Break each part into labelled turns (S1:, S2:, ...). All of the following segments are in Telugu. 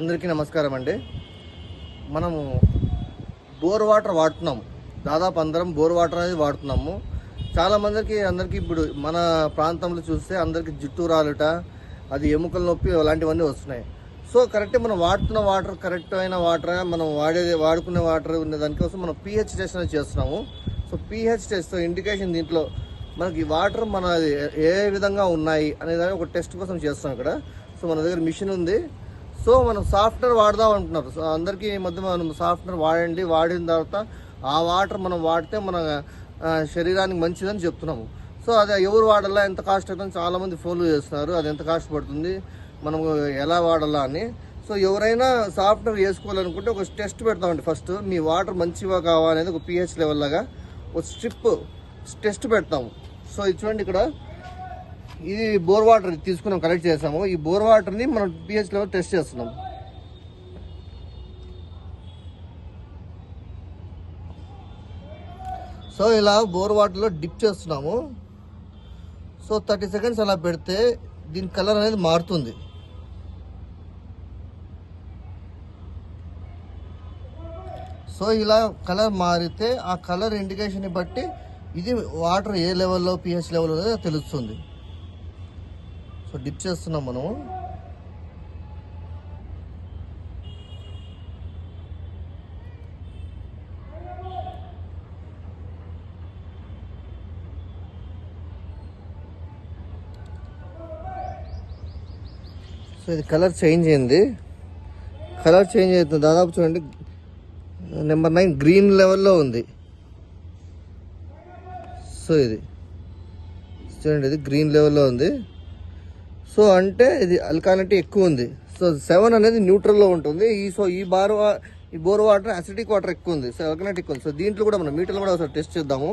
S1: అందరికీ నమస్కారం అండి. మనము బోర్ వాటర్ వాడుతున్నాము. దాదాపు అందరం బోర్ వాటర్ అనేది వాడుతున్నాము. చాలా మందికి అందరికీ ఇప్పుడు మన ప్రాంతంలో చూస్తే అందరికీ జుట్టు రాలుట అది ఎముకల నొప్పి అలాంటివన్నీ వస్తున్నాయి. సో కరెక్ట్ మనం వాడుతున్న వాటర్ కరెక్ట్ అయిన వాటర్ మనం వాడేది వాడుకునే వాటర్ ఉన్న దానికోసం మనం పిహెచ్ టెస్ట్ అనేది చేస్తున్నాము. సో పిహెచ్ టెస్ట్ ఇండికేషన్ దీంట్లో మనకి వాటర్ మన ఏ విధంగా ఉన్నాయి అనేదాన్ని ఒక టెస్ట్ కోసం చేస్తాం ఇక్కడ. సో మన దగ్గర మిషన్ ఉంది. సో మనం సాఫ్ట్వేర్ వాడదాం అంటున్నారు సో అందరికీ ఈ మధ్య మనం సాఫ్ట్వేర్ వాడండి వాడిన తర్వాత ఆ వాటర్ మనం వాడితే మన శరీరానికి మంచిదని చెప్తున్నాము. సో అది ఎవరు వాడాలా ఎంత కాస్ట్ అవుతుంది చాలామంది ఫోన్లు చేస్తున్నారు. అది ఎంత కాస్ట్ పడుతుంది మనం ఎలా వాడాలా అని. సో ఎవరైనా సాఫ్ట్వేర్ వేసుకోవాలనుకుంటే ఒక టెస్ట్ పెడతామండి ఫస్ట్. మీ వాటర్ మంచిగా కావాలనేది ఒక పిహెచ్ లెవెల్ లాగా ఒక స్ట్రిప్ టెస్ట్ పెడతాము. సో ఇది చూడండి ఇక్కడ. ఇది బోర్ వాటర్ తీసుకున్నాం కలెక్ట్ చేసాము. ఈ బోర్ వాటర్ని మనం పిహెచ్ లెవెల్ టెస్ట్ చేస్తున్నాం. సో ఇలా బోర్ వాటర్లో డిప్ చేస్తున్నాము. సో థర్టీ సెకండ్స్ అలా పెడితే దీని కలర్ అనేది మారుతుంది. సో ఇలా కలర్ మారితే ఆ కలర్ ఇండికేషన్ని బట్టి ఇది వాటర్ ఏ లెవెల్లో పిహెచ్ లెవెల్ అనేది తెలుస్తుంది. సో డిప్ చేస్తున్నాం మనము. సో ఇది కలర్ చేంజ్ అయింది. కలర్ చేంజ్ అవుతుంది. దాదాపు చూడండి నెంబర్ నైన్ గ్రీన్ లెవెల్లో ఉంది. సో ఇది చూడండి ఇది గ్రీన్ లెవెల్లో ఉంది. సో అంటే ఇది అల్కాలిటీ ఎక్కువ ఉంది. సో సెవెన్ అనేది న్యూట్రల్లో ఉంటుంది. ఈ సో ఈ బార్ ఈ బోర్ వాటర్ అసిడిక్ వాటర్ ఎక్కువ ఉంది. సో అల్కాలిటీ ఎక్కువ ఉంది. సో దీంట్లో కూడా మనం మీటర్లో కూడా ఒకసారి టెస్ట్ చేద్దాము.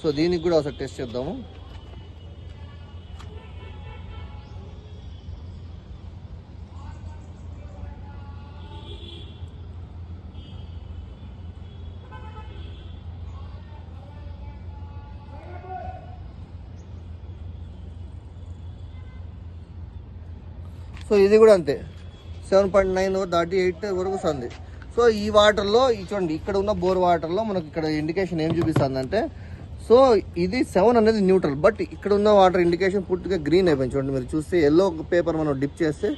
S1: సో దీనికి కూడా ఒకసారి టెస్ట్ చేద్దాము. సో ఇది కూడా అంతే. సెవెన్ పాయింట్ నైన్ దాటి ఎయిట్ వరకు వస్తుంది. సో ఈ వాటర్లో ఈ చూడండి ఇక్కడ ఉన్న బోర్ వాటర్లో మనకి ఇక్కడ ఇండికేషన్ ఏం చూపిస్తుంది అంటే సో ఇది సెవెన్ అనేది న్యూట్రల్ బట్ ఇక్కడ ఉన్న వాటర్ ఇండికేషన్ పూర్తిగా గ్రీన్ అయిపోయింది. చూడండి మీరు చూస్తే ఎల్లో పేపర్ మనం డిప్ చేస్తే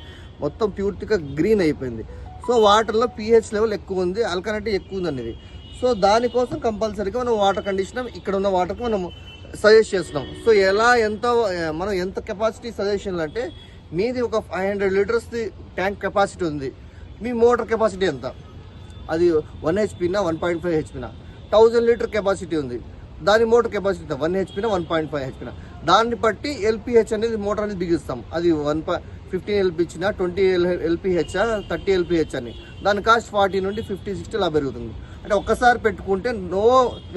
S1: మొత్తం పూర్తిగా గ్రీన్ అయిపోయింది. సో వాటర్లో పిహెచ్ లెవెల్ ఎక్కువ ఉంది అల్కనటీ ఎక్కువ ఉంది అనేది. సో దానికోసం కంపల్సరీగా మనం వాటర్ కండిషన్ ఇక్కడ ఉన్న వాటర్కి మనం సజెస్ట్ చేస్తున్నాం. సో ఎలా ఎంత మనం ఎంత కెపాసిటీ సజెషన్లు అంటే మీది ఒక ఫైవ్ హండ్రెడ్ లీటర్స్ది ట్యాంక్ కెపాసిటీ ఉంది. మీ మోటార్ కెపాసిటీ ఎంత? అది వన్ హెచ్పినా వన్ పాయింట్ ఫైవ్ హెచ్పినా థౌజండ్ లీటర్ కెపాసిటీ ఉంది. దాని మోటార్ కెపాసిటీ వన్ హెచ్పినా వన్ పాయింట్ ఫైవ్ హెచ్పినా దాన్ని బట్టి ఎల్పిహెచ్ అనేది మోటార్ అనేది బిగిస్తాం. అది one point fifteen LP twenty L LPH thirty LPH అని. దాని కాస్ట్ ఫార్టీ నుండి ఫిఫ్టీ సిక్స్టీ అలా పెరుగుతుంది. అంటే ఒక్కసారి పెట్టుకుంటే నో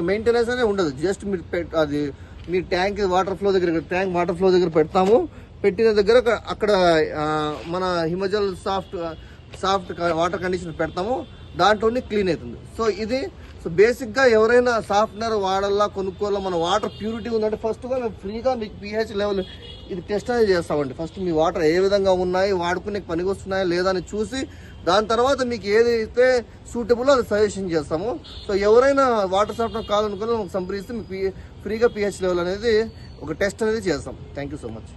S1: మెయింటెనెన్స్ అనేది ఉండదు. జస్ట్ మీరు పెట్ అది మీ ట్యాంక్ వాటర్ ఫ్లో దగ్గర ట్యాంక్ వాటర్ ఫ్లో దగ్గర పెడతాము. పెట్టిన దగ్గర అక్కడ మన Himajal soft soft water condition పెడతాము దాంట్లోనే క్లీన్ అవుతుంది. సో ఇది సో బేసిక్గా ఎవరైనా సాఫ్ట్నర్ వాడాలా కొనుక్కోవాలా మన వాటర్ ప్యూరిటీ ఉందంటే ఫస్ట్గా మేము ఫ్రీగా మీకు పిహెచ్ లెవెల్ ఇది టెస్ట్ అనేది చేస్తామండి. ఫస్ట్ మీ వాటర్ ఏ విధంగా ఉన్నాయి వాడుకునే పనికి వస్తున్నాయా లేదా అని చూసి దాని తర్వాత మీకు ఏదైతే సూటబుల్ అది సజెషన్ చేస్తాము. సో ఎవరైనా వాటర్ సాఫ్ట్నర్ కావాలనుకుని సంప్రదిస్తే మీకు ఫ్రీగా పిహెచ్ లెవెల్ అనేది ఒక టెస్ట్ అనేది చేస్తాం. Thank you so much